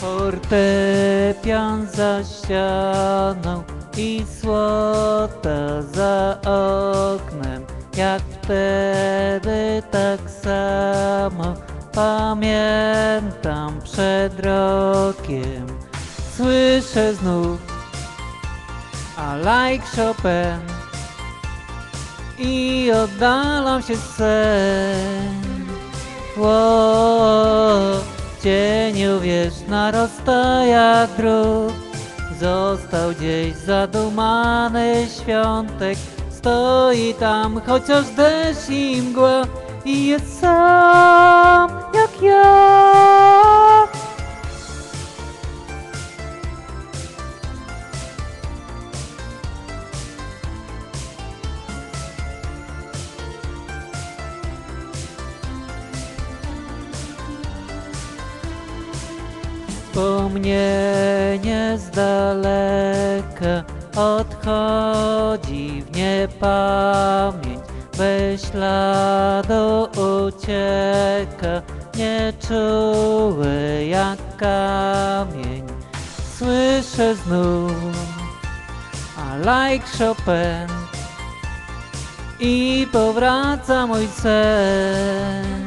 Fortepian za ścianą i słota za oknem. Jak wtedy tak samo pamiętam przed rokiem. Słyszę znów a like Chopin i oddalam się sen. Ło, w cieniu wiesz, na rozstojach dróg Został gdzieś zadumany świątek Stoi tam chociaż deszcz i mgła. I jest sam jak ja Wspomnienie z daleka odchodzi w niepamięć, bez śladu ucieka, nieczuły jak kamień. Słyszę znów, a like Chopin i powraca mój sen.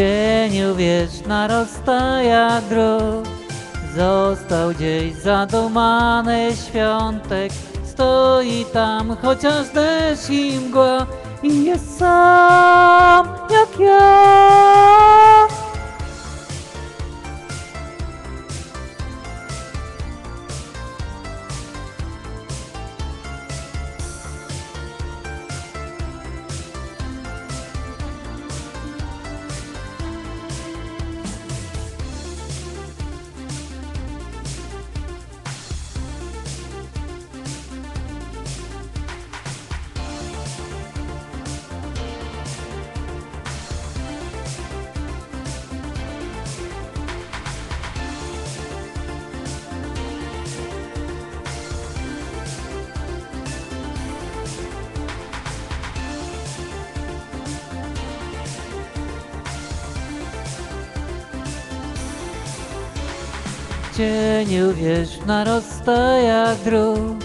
cieniu wiesz, na rozstajach dróg Został gdzieś zadumany świątek Stoi tam chociaż deszcz i mgła. I jest sam jak ja cieniu wiesz, na rozstajach dróg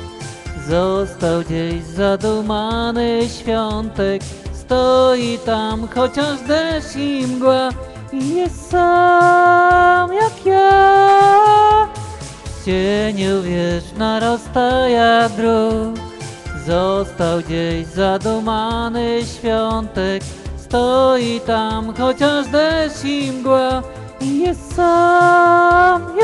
Został gdzieś zadumany świątek Stoi tam chociaż deszcz i mgła. I jest sam jak ja. W cieniu wiesz, na rozstajach dróg Został gdzieś zadumany świątek Stoi tam chociaż deszcz i mgła. I jest sam jak